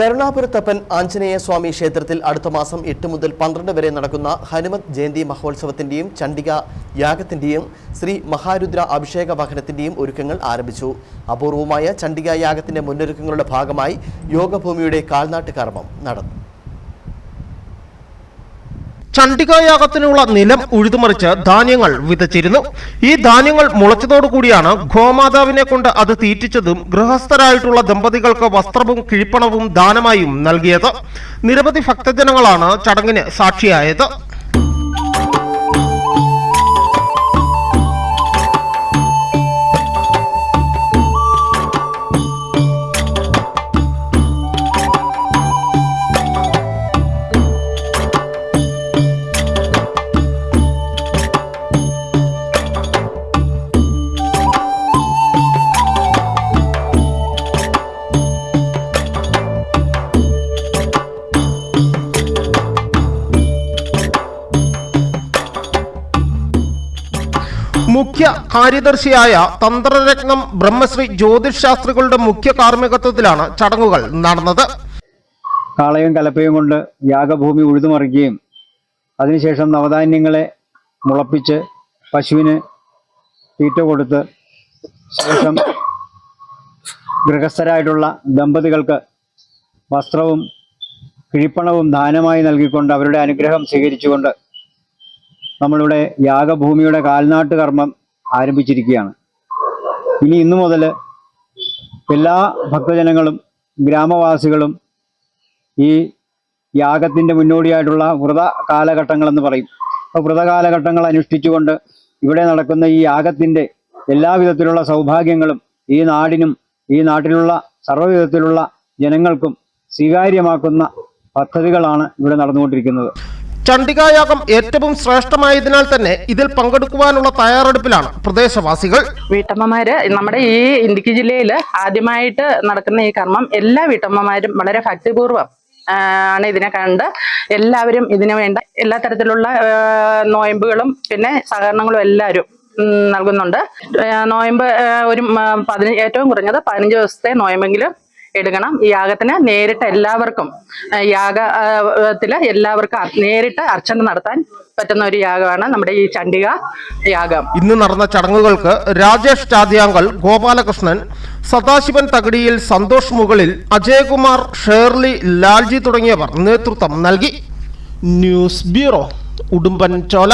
കരുണാപുരത്തപ്പൻ ആഞ്ജനേയ സ്വാമി ക്ഷേത്രത്തിൽ അടുത്ത മാസം എട്ട് മുതൽ പന്ത്രണ്ട് വരെ നടക്കുന്ന ഹനുമത് ജയന്തി മഹോത്സവത്തിന്റെയും ചണ്ഡിക യാഗത്തിന്റെയും ശ്രീ മഹാരുദ്ര അഭിഷേക വാഹനത്തിന്റെയും ഒരുക്കങ്ങൾ ആരംഭിച്ചു. അപൂർവമായ ചണ്ഡിക യാഗത്തിന്റെ മുന്നൊരുക്കങ്ങളുടെ ഭാഗമായി യോഗഭൂമിയുടെ കാൽനാട്ട് കർമ്മം നടന്നു. ചണ്ഡികായാഗത്തിനുള്ള നിലം ഉഴുതുമറിച്ച് ധാന്യങ്ങൾ വിതച്ചിരുന്നു. ഈ ധാന്യങ്ങൾ മുളച്ചതോടുകൂടിയാണ് ഗോമാതാവിനെ കൊണ്ട് അത് തീറ്റിച്ചതും ഗൃഹസ്ഥരായിട്ടുള്ള ദമ്പതികൾക്ക് വസ്ത്രവും കിഴിപ്പണവും ദാനമായും നൽകിയത്. നിരവധി ഭക്തജനങ്ങളാണ് ചടങ്ങിന് സാക്ഷിയായത്. മുഖ്യ കാര്യദർശിയായ തന്ത്രരത്നം ബ്രഹ്മശ്രീ ജ്യോതിഷ് ശാസ്ത്രികളുടെ മുഖ്യ കാർമ്മികത്വത്തിലാണ് ചടങ്ങുകൾ നടന്നത്. കാളയും കലപ്പയും കൊണ്ട് യാഗഭൂമി ഉഴുതുമറിക്കുകയും അതിനുശേഷം നവധാന്യങ്ങളെ മുളപ്പിച്ച് പശുവിന് തീറ്റ കൊടുത്ത് ശേഷം ഗൃഹസ്ഥരായിട്ടുള്ള ദമ്പതികൾക്ക് വസ്ത്രവും കിഴിപ്പണവും ദാനമായി നൽകിക്കൊണ്ട് അവരുടെ അനുഗ്രഹം സ്വീകരിച്ചുകൊണ്ട് നമ്മളിവിടെ യാഗഭൂമിയുടെ കാൽനാട്ട് കർമ്മം ആരംഭിച്ചിരിക്കുകയാണ്. ഇനി ഇന്നു മുതൽ എല്ലാ ഭക്തജനങ്ങളും ഗ്രാമവാസികളും ഈ യാഗത്തിന്റെ മുന്നോടിയായിട്ടുള്ള വ്രത കാലഘട്ടങ്ങളെന്ന് പറയും. അപ്പോൾ വ്രതകാലഘട്ടങ്ങൾ അനുഷ്ഠിച്ചുകൊണ്ട് ഇവിടെ നടക്കുന്ന ഈ യാഗത്തിന്റെ എല്ലാവിധത്തിലുള്ള സൗഭാഗ്യങ്ങളും ഈ നാടിനും ഈ നാട്ടിലുള്ള സർവവിധത്തിലുള്ള ജനങ്ങൾക്കും സ്വീകാര്യമാക്കുന്ന പദ്ധതികളാണ് ഇവിടെ നടന്നുകൊണ്ടിരിക്കുന്നത്. ചണ്ഡികായാഗം ഏറ്റവും ശ്രേഷ്ഠമായതിനാൽ തന്നെ ഇതിൽ പങ്കെടുക്കുവാനുള്ള തയ്യാറെടുപ്പിലാണ് പ്രദേശവാസികൾ. വീട്ടമ്മമാര് നമ്മുടെ ഈ ഇടുക്കി ജില്ലയിൽ ആദ്യമായിട്ട് നടക്കുന്ന ഈ കർമ്മം എല്ലാ വീട്ടമ്മമാരും വളരെ ഭക്തിപൂർവം ആണ് ഇതിനെ കണ്ട് എല്ലാവരും ഇതിനു വേണ്ട എല്ലാ തരത്തിലുള്ള നോയമ്പുകളും പിന്നെ സഹകരണങ്ങളും എല്ലാവരും നൽകുന്നുണ്ട്. നോയമ്പ് ഒരു പതിനഞ്ച് ഏറ്റവും കുറഞ്ഞത് പതിനഞ്ച് ദിവസത്തെ നോയമ്പെങ്കിലും എടുക്കണം. ഈ യാഗത്തിന് നേരിട്ട് എല്ലാവർക്കും യാഗത്തിൽ യാഗത്തിൽ എല്ലാവർക്കും നേരിട്ട് അർച്ചന നടത്താൻ പറ്റുന്ന ഒരു യാഗമാണ് നമ്മുടെ ഈ ചണ്ഡിക യാഗം. ഇന്ന് നടന്ന ചടങ്ങുകൾക്ക് രാജേഷ് ചാദ്യാങ്കൽ ഗോപാലകൃഷ്ണൻ സദാശിവൻ തകടിയിൽ സന്തോഷ് മുകളിൽ അജയകുമാർ ഷേർലി ലാൽജി തുടങ്ങിയവർ നേതൃത്വം നൽകി. ന്യൂസ് ബ്യൂറോ ഉടുമ്പൻ ചോല